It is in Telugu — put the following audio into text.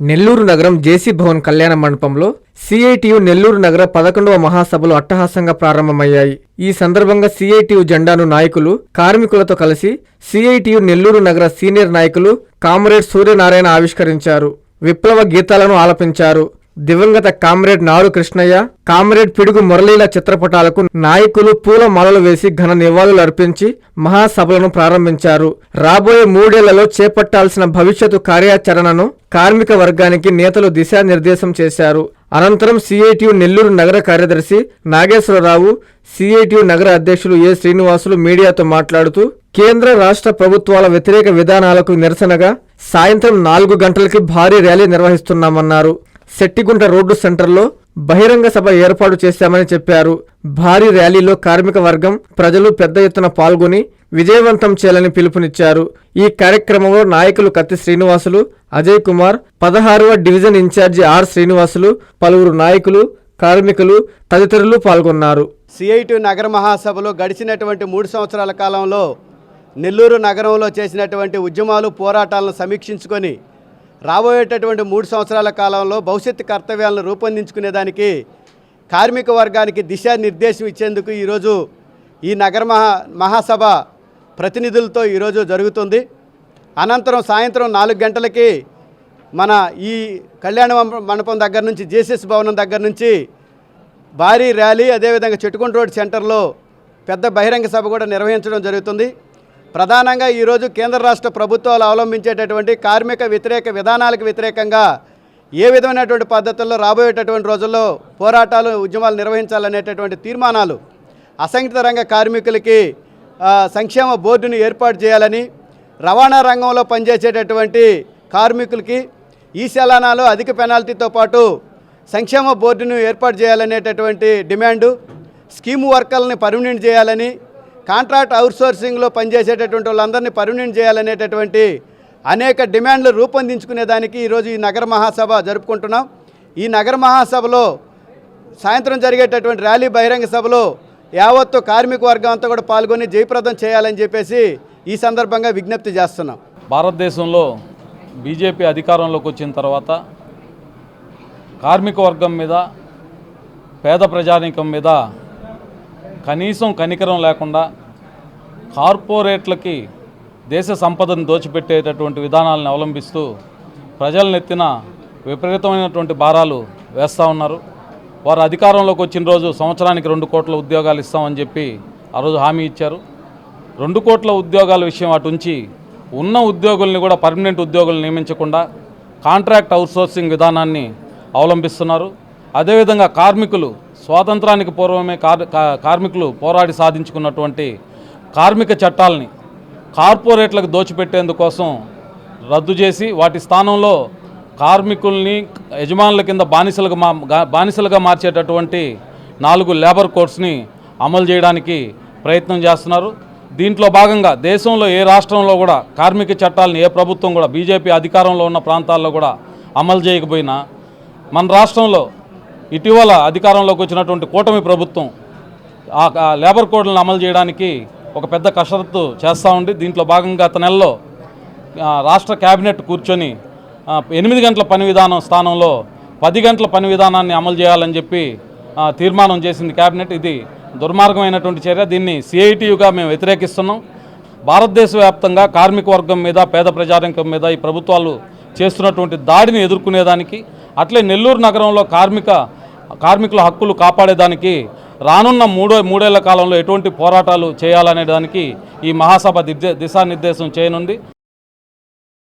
నెల్లూరు నగరం జేసీ భవన్ కళ్యాణ మండపంలో సిఐటియు నెల్లూరు నగర పదకొండవ మహాసభలు అట్టహాసంగా ప్రారంభమయ్యాయి. ఈ సందర్భంగా సిఐటియు జెండాను నాయకులు కార్మికులతో కలిసి సిఐటియు నెల్లూరు నగర సీనియర్ నాయకులు కామ్రేడ్ సూర్యనారాయణ ఆవిష్కరించారు. విప్లవ గీతాలను ఆలపించారు. దివంగత కామ్రేడ్ నారు కృష్ణయ్య కామ్రేడ్ పిడుగు మురళీల చిత్రపటాలకు నాయకులు పూల మాలలు వేసి ఘన నివాళులు అర్పించి మహాసభలను ప్రారంభించారు. రాబోయే మూడేళ్ళలో చేపట్టాల్సిన భవిష్యత్తు కార్యాచరణను కార్మిక వర్గానికి నేతలు దిశానిర్దేశం చేశారు. అనంతరం సిఐటియు నెల్లూరు నగర కార్యదర్శి నాగేశ్వరరావు సిఐటియు నగర అధ్యక్షులు ఏ శ్రీనివాసులు మీడియాతో మాట్లాడుతూ కేంద్ర రాష్ట్ర ప్రభుత్వాల వ్యతిరేక విధానాలకు నిరసనగా సాయంత్రం నాలుగు గంటలకి భారీ ర్యాలీ నిర్వహిస్తున్నామన్నారు. శెట్టిగుంట రోడ్డు సెంటర్లో బహిరంగ సభ ఏర్పాటు చేశామని చెప్పారు. భారీ ర్యాలీలో కార్మిక వర్గం ప్రజలు పెద్ద ఎత్తున పాల్గొని విజయవంతం చేయాలని పిలుపునిచ్చారు. ఈ కార్యక్రమంలో నాయకులు కత్తి శ్రీనివాసులు అజయ్ కుమార్ పదహారవ డివిజన్ ఇన్ఛార్జి ఆర్ శ్రీనివాసులు పలువురు నాయకులు కార్మికులు తదితరులు పాల్గొన్నారు. సిఐటి నగర మహాసభలో గడిచినటువంటి మూడు సంవత్సరాల కాలంలో నెల్లూరు నగరంలో చేసినటువంటి ఉద్యమాలు పోరాటాలను సమీక్షించుకొని రాబోయేటటువంటి మూడు సంవత్సరాల కాలంలో భవిష్యత్తు కర్తవ్యాలను రూపొందించుకునేదానికి కార్మిక వర్గానికి దిశానిర్దేశం ఇచ్చేందుకు ఈరోజు ఈ నగర మహా మహాసభ ప్రతినిధులతో ఈరోజు జరుగుతుంది. అనంతరం సాయంత్రం నాలుగు గంటలకి మన ఈ కళ్యాణ మండపం దగ్గర నుంచి జేసీఎస్ భవనం దగ్గర నుంచి భారీ ర్యాలీ అదేవిధంగా చెట్టుకుంట రోడ్ సెంటర్లో పెద్ద బహిరంగ సభ కూడా నిర్వహించడం జరుగుతుంది. ప్రధానంగా ఈరోజు కేంద్ర రాష్ట్ర ప్రభుత్వాలు అవలంబించేటటువంటి కార్మిక వ్యతిరేక విధానాలకు వ్యతిరేకంగా ఏ విధమైనటువంటి పద్ధతుల్లో రాబోయేటటువంటి రోజుల్లో పోరాటాలు ఉద్యమాలు నిర్వహించాలనేటటువంటి తీర్మానాలు అసంఘటిత రంగ కార్మికులకి సంక్షేమ బోర్డును ఏర్పాటు చేయాలని రవాణా రంగంలో పనిచేసేటటువంటి కార్మికులకి ఈ చలానాలు అధిక పెనాల్టీతో పాటు సంక్షేమ బోర్డును ఏర్పాటు చేయాలనేటటువంటి డిమాండు స్కీమ్ వర్కర్లని పర్మినెంట్ చేయాలని కాంట్రాక్ట్ అవుట్సోర్సింగ్లో పనిచేసేటటువంటి వాళ్ళందరినీ పర్మనెంట్ చేయాలనేటటువంటి అనేక డిమాండ్లు రూపొందించుకునేదానికి ఈరోజు ఈ నగర మహాసభ జరుపుకుంటున్నాం. ఈ నగర మహాసభలో సాయంత్రం జరిగేటటువంటి ర్యాలీ బహిరంగ సభలో యావత్తు కార్మిక వర్గం అంతా కూడా పాల్గొని జయప్రదం చేయాలని చెప్పేసి ఈ సందర్భంగా విజ్ఞప్తి చేస్తున్నాం. భారతదేశంలో బీజేపీ అధికారంలోకి వచ్చిన తర్వాత కార్మిక వర్గం మీద పేద ప్రజానీకం మీద కనీసం కనికరం లేకుండా కార్పొరేట్లకి దేశ సంపదను దోచిపెట్టేటటువంటి విధానాలను అవలంబిస్తూ ప్రజలనెత్తిన విపరీతమైనటువంటి భారాలు వేస్తూ ఉన్నారు. వారు అధికారంలోకి వచ్చిన రోజు సంవత్సరానికి రెండు కోట్ల ఉద్యోగాలు ఇస్తామని చెప్పి ఆ రోజు హామీ ఇచ్చారు. రెండు కోట్ల ఉద్యోగాల విషయం అటు ఉంచి ఉన్న ఉద్యోగుల్ని కూడా పర్మనెంట్ ఉద్యోగులు నియమించకుండా కాంట్రాక్ట్ అవుట్సోర్సింగ్ విధానాన్ని అవలంబిస్తున్నారు. అదేవిధంగా కార్మికులు స్వాతంత్రానికి పూర్వమే కార్ కా- కార్మికులు పోరాడి సాధించుకున్నటువంటి కార్మిక చట్టాలని కార్పొరేట్లకు దోచిపెట్టేందుకోసం రద్దు చేసి వాటి స్థానంలో కార్మికుల్ని యజమానుల కింద బానిసలుగా మా బానిసలుగా మార్చేటటువంటి నాలుగు లేబర్ కోడ్స్ని అమలు చేయడానికి ప్రయత్నం చేస్తున్నారు. దీంట్లో భాగంగా దేశంలో ఏ రాష్ట్రంలో కూడా కార్మిక చట్టాలను ఏ ప్రభుత్వం కూడా బీజేపీ అధికారంలో ఉన్న ప్రాంతాల్లో కూడా అమలు చేయకపోయినా మన రాష్ట్రంలో ఇటీవల అధికారంలోకి వచ్చినటువంటి కూటమి ప్రభుత్వం ఆ లేబర్ కోడ్లను అమలు చేయడానికి ఒక పెద్ద కసరత్తు చేస్తూ ఉంది. దీంట్లో భాగంగా గత నెలలో రాష్ట్ర కేబినెట్ కూర్చొని ఎనిమిది గంటల పని విధానం స్థానంలో పది గంటల పని విధానాన్ని అమలు చేయాలని చెప్పి తీర్మానం చేసింది కేబినెట్ ఇది దుర్మార్గమైనటువంటి చర్య. దీన్ని సిఐటియుగా మేము వ్యతిరేకిస్తున్నాం. భారతదేశ వ్యాప్తంగా కార్మిక వర్గం మీద పేద ప్రజానికం మీద ఈ ప్రభుత్వాలు చేస్తున్నటువంటి దాడిని ఎదుర్కొనేదానికి అట్లే నెల్లూరు నగరంలో కార్మిక కార్మికుల హక్కులు కాపాడేదానికి రానున్న మూడో మూడేళ్ళ కాలంలో ఎటువంటి పోరాటాలు చేయాలనే దానికి ఈ మహాసభ దిశానిర్దేశం చేయనుంది.